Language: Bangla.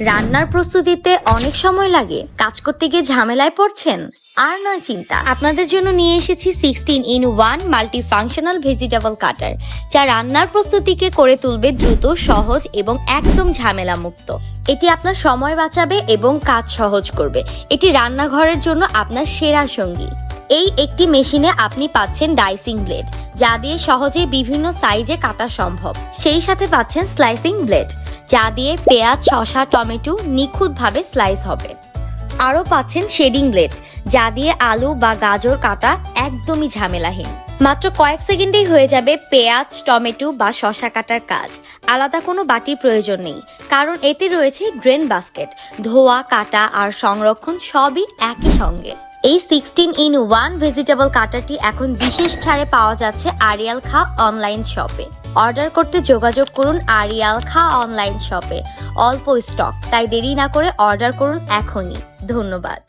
রান্নার প্রস্তুতিতে অনেক সময় লাগে। কাজ করতে গিয়ে ঝামেলায় পড়ছেন? আর নয় চিন্তা। আপনাদের জন্য নিয়ে এসেছি sixteen in one multi functional vegetable cutter যা রান্নার প্রস্তুতিকে করে তুলবে দ্রুত, সহজ এবং একদম ঝামেলা মুক্ত এটি আপনার সময় বাঁচাবে এবং কাজ সহজ করবে। এটি রান্নাঘরের জন্য আপনার সেরা সঙ্গী। এই একটি মেশিনে আপনি পাচ্ছেন ডাইসিং ব্লেড, যা দিয়ে সহজেই বিভিন্ন সাইজে কাটা সম্ভব। সেই সাথে পাচ্ছেন স্লাইসিং ব্লেড। যা দিয়ে পেঁয়াজ, শসা, টমেটো নিখুঁতভাবে স্লাইস হবে। আরও পাচ্ছেন শেডিং ব্লেড যা দিয়ে আলু বা গাজর কাটা একদমই ঝামেলাহীন। মাত্র কয়েক সেকেন্ডেই হয়ে যাবে পেঁয়াজ, টমেটো বা শসা কাটার কাজ। আলাদা কোনো বাটির প্রয়োজন নেই, কারণ এতে রয়েছে ড্রেন বাস্কেট ধোয়া, কাটা আর সংরক্ষণ সবই একই সঙ্গে। এই সিক্সটিন ইন ওয়ান ভেজিটেবল কাটারটি এখন বিশেষ ছাড়ে পাওয়া যাচ্ছে আরিয়াল খা অনলাইন শপে অর্ডার করতে যোগাযোগ করুন আরিয়াল খা অনলাইন শপে অল্প স্টক তাই দেরি না করে অর্ডার করুন এখনই। ধন্যবাদ।